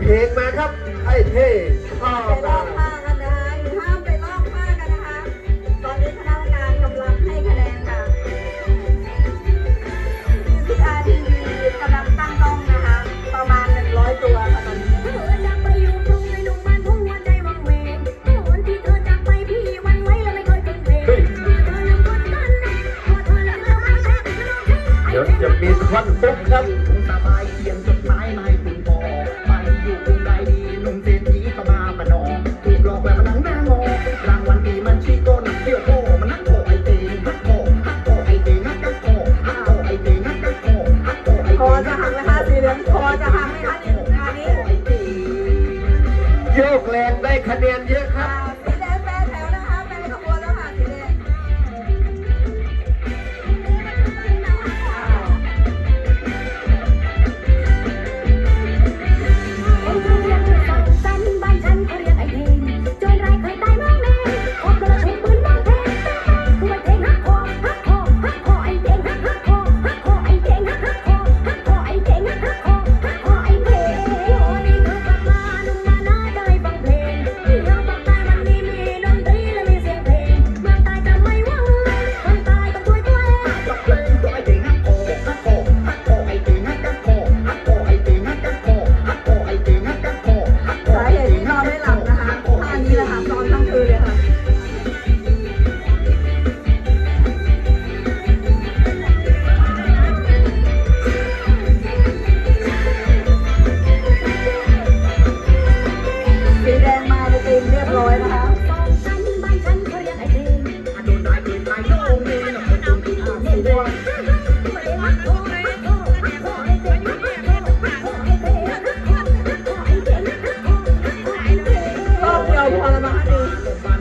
เพลงมาครับ ไอ้เท่ข้อไปลมาอกผ้ากันนะคะห้ามไปลอกผ้ากันนะคะ ตอนนี้คณะกรรมการกำลังให้คะแนนค่ะพีอาร์ทีวีกำลังตั้งกล้องนะคะ ประมาณหนึ่ร้อยตัวค่ะตอนนี้เท่จะมียวจะมีควันปุ๊บครับ โยกแรงได้คะแนนเยอะ Bye.